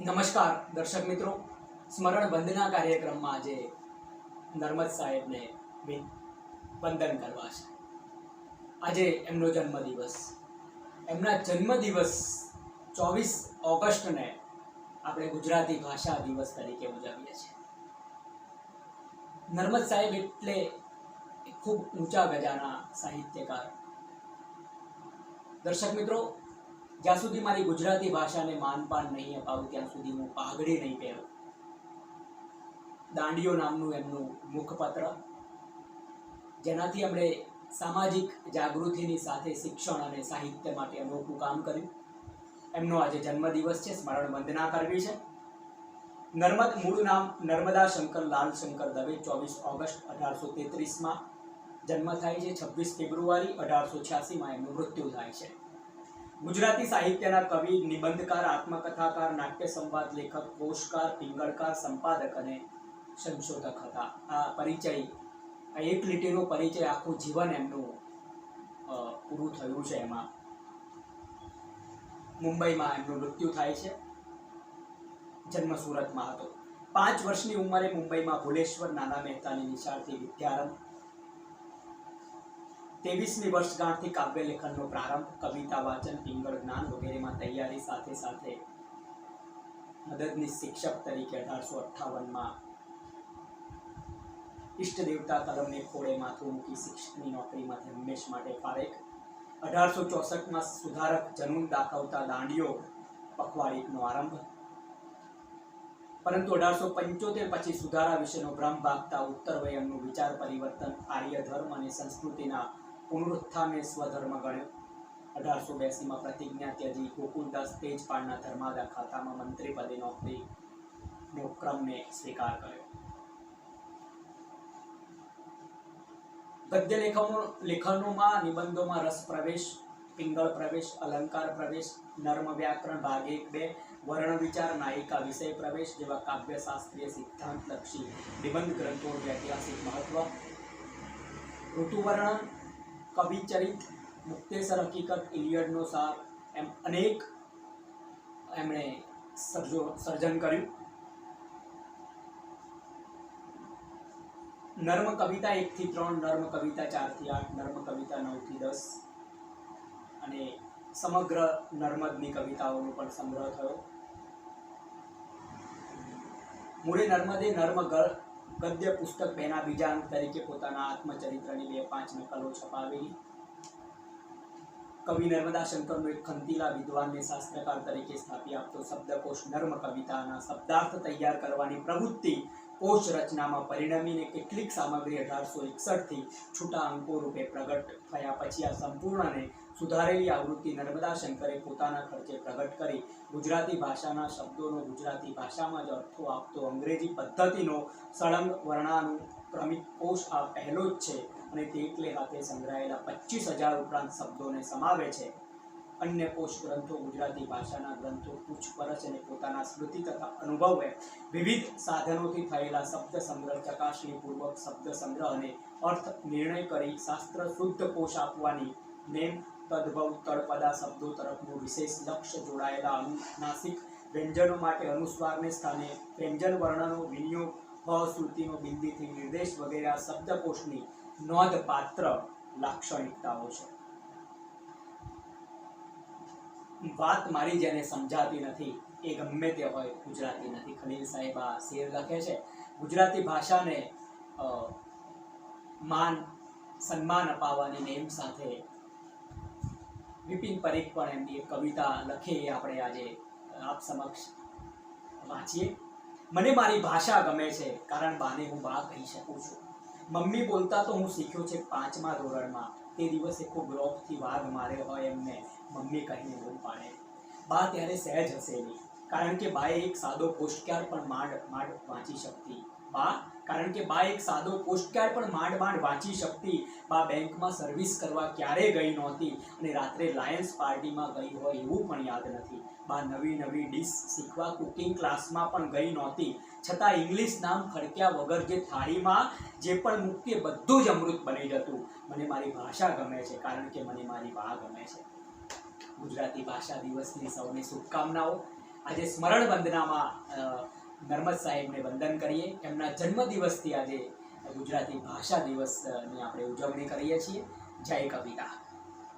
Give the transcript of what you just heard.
નમસ્કાર, દર્શક મિત્રો. સ્મરણ વંદના કાર્યક્રમમાં આજે નર્મદ સાહેબને વંદન કરવા છે. આજે એમનો જન્મદિવસ. એમના જન્મદિવસ ચોવીસ ઓગસ્ટને આપણે ગુજરાતી ભાષા દિવસ તરીકે ઉજવીએ છીએ. નર્મદ સાહેબ એટલે ખૂબ ઊંચા ગજાના સાહિત્યકાર. દર્શક મિત્રો જ્યાં સુધી મારી ગુજરાતી ભાષાને માનપાન નહીં અપાવું, ત્યાં સુધી હું પાઘડી નહીં પહેરું. દાંડીઓ નામનું એમનું મુખપત્ર, જેનાથી એમણે સામાજિક જાગૃતિની સાથે શિક્ષણ અને સાહિત્ય માટે અનોખું કામ કર્યું. એમનો આજે જન્મદિવસ છે, સ્મરણ વંદના કરવી છે. નર્મદ મૂળ નામ નર્મદા શંકર લાલ શંકર દવે ચોવીસ ઓગસ્ટ અઢારસો તેત્રીસમાં જન્મ થાય છે. છવ્વીસ ફેબ્રુઆરી અઢારસો છ્યાસીમાં એમનું મૃત્યુ થાય છે. ગુજરાતી સાહિત્યના કવિ, નિબંધકાર, આત્મકથાકાર, નાટ્ય સંવાદ લેખક કોષકાર પિંગળકાર, સંપાદક અને સંશોધક હતા. આ પરિચય, આ એક લીટીનો પરિચય આખું જીવન એમનું પૂરું થયું છે એમાં. મુંબઈમાં એમનું મૃત્યુ થાય છે. જન્મ સુરતમાં હતો. પાંચ વર્ષની ઉંમરે મુંબઈમાં ભુલેશ્વર નાના મહેતાની નિશાળથી વિદ્યારંભ ત્રેવીસમી વર્ષગાંઠથી કાવ્ય લેખનનો પ્રારંભ, કવિતા, વાચન, પિંગળ, જ્ઞાન વગેરેમાં તૈયારી સાથે સાથે મદદની શિક્ષક તરીકે અઢારસો અઠ્ઠાવનમાં ઈષ્ટ દેવતા કદમને ખોળે માથું મૂકી શિક્ષકની નોકરીમાંથી હંમેશ માટે ફારેક અઢારસો ચોસઠમાં સુધારક જનૂન દાખવતા દાંડીઓ પખવાડિકનો આરંભ. પરંતુ અઢારસો પંચોતેર પછી સુધારા વિશેનો ભ્રમ ભાગતા ઉત્તર વયમનું વિચાર પરિવર્તન, આર્ય ધર્મ અને સંસ્કૃતિના પુનરુત્થાનને સ્વધર્મ ગણ્યો. અઢારસો બેસીમાં પ્રતિજ્ઞા ત્યજી. ગોકુલદાસ તેજપાળના ધર્માદા ખાતામાં મંત્રી પદે નોકરીનો ક્રમને સ્વીકાર કર્યો. ગદ્ય લેખનો લેખનોમાં નિબંધોમાં રસ પ્રવેશ, પિંગળ પ્રવેશ, અલંકાર પ્રવેશ, નર્મ વ્યાકરણ ભાગ એક બે, વર્ણ વિચાર, નાયિકા વિષય પ્રવેશ જેવા કાવ્યશાસ્ત્રીય સિદ્ધાંતલક્ષી નિબંધ ગ્રંથોનું ઐતિહાસિક મહત્વ. ઋતુવર્ણન કવિચરિત મુક્તેસર હકીકત ઇલિયડનો સાર એમ અનેક એમણે સર્જો સર્જન કર્યું. નર્મ કવિતા એકથી ત્રણ, નર્મ કવિતા ચારથી આઠ, નર્મ કવિતા નવથી દસ અને સમગ્ર નર્મદની કવિતાઓનો પણ સંગ્રહ થયો. મૂળે નર્મદે નર્મ ગદ્ય પુસ્તક બેના બીજા અંક તરીકે પોતાના આત્મચરિત્રની બે પાંચ નકલો છપાવેલી. કવિ નર્મદા શંકરનો એક ખંતીલા વિદ્વાનને શાસ્ત્રકાર તરીકે સ્થાપી આપતો શબ્દકોશ નર્મ કવિતાના શબ્દાર્થ તૈયાર કરવાની પ્રવૃત્તિ કોશ રચનામાં પરિણમીને કેટલીક સામગ્રી અઢારસો એકસઠથી છૂટા અંકો રૂપે પ્રગટ થયા. પછી આ સંપૂર્ણને સુધારેલી આવૃત્તિ નર્મદા શંકરે પોતાના ખર્ચે પ્રગટ કરી. ગુજરાતી ભાષાના શબ્દોનો ગુજરાતી ભાષામાં જ અર્થો આપતો અંગ્રેજી પદ્ધતિનો સળંગ વર્ણાનુક્રમિક કોષ આ પહેલો જ છે અને તે એકલે હાથે સંગ્રહાયેલા પચીસ હજાર ઉપરાંત શબ્દોને સમાવે છે. અન્ય કોષ ગ્રંથો, ગુજરાતી ભાષાના ગ્રંથો, પૂછપરછ અને પોતાના સ્મૃતિ તથા અનુભવે વિવિધ સાધનોથી થયેલા શબ્દ સંગ્રહ, ચકાસણીપૂર્વક શબ્દ સંગ્રહ અને અર્થ નિર્ણય કરી શાસ્ત્ર શુદ્ધ કોષ આપવાની નેમ તદ્ભવ તળપદા શબ્દો તરફનું વિશેષ લક્ષ્ય જોડાયેલા અનુનાસિક વ્યંજનો માટે અનુસ્વારને સ્થાને વ્યંજન વર્ણનો, વિનિયોગ અશ્રુતિનો શ્રુતિનો બિંદીથી નિર્દેશ વગેરે આ શબ્દકોશની નોંધપાત્ર લાક્ષણિકતાઓ છે. વાત મારી જેને સમજાતી નથી, એ ગમે તે હોય, ગુજરાતી નથી. ખલીલ સાહેબ આ શેર લખે છે. ગુજરાતી ભાષાને માન, સન્માન અપાવવાની નેમ સાથે વિપિન પરેખ પણ એમની એક કવિતા લખે એ આપણે આજે આપ સમક્ષ વાંચીએ. મને મારી ભાષા ગમે છે, કારણ બાને હું બા કહી શકું છું. મમ્મી બોલતા તો હું શીખ્યો છે પાંચમા ધોરણમાં. તે દિવસે ખૂબ રોપથી વાઘ મારે હોય એમને. મમ્મી કહીને બૂમ પાડે. બા ત્યારે સહેજ હસેલી કારણ કે બાએ એક સાદો પોસ્ટકાર્ડ પણ માંડ માંડ વાંચી શકતી. બા, કારણ કે બા એક સાદો પોસ્ટકાર્ડ પણ માંડ માંડ વાંચી શકતી. બા બેંકમાં સર્વિસ કરવા ક્યારેય ગઈ નહોતી અને રાત્રે લાયન્સ પાર્ટીમાં ગઈ હોય એવું પણ યાદ નથી. બા નવી નવી ડીશ શીખવા કુકિંગ ક્લાસમાં પણ ગઈ નહોતી. છતાં ઇંગ્લિશ નામ ખડક્યા વગર જે થાળીમાં જે પણ મૂકતી બધું જ અમૃત બની જતું. મને મારી ભાષા ગમે છે, કારણ કે મને મારી બા ગમે છે. ગુજરાતી ભાષા દિવસની સૌને શુભકામનાઓ. આજે સ્મરણ વંદનામાં નર્મદ સાહેબને વંદન કરીએ. એમના જન્મદિવસથી આજે ગુજરાતી ભાષા દિવસની આપણે ઉજવણી કરીએ છીએ. જય કવિતા.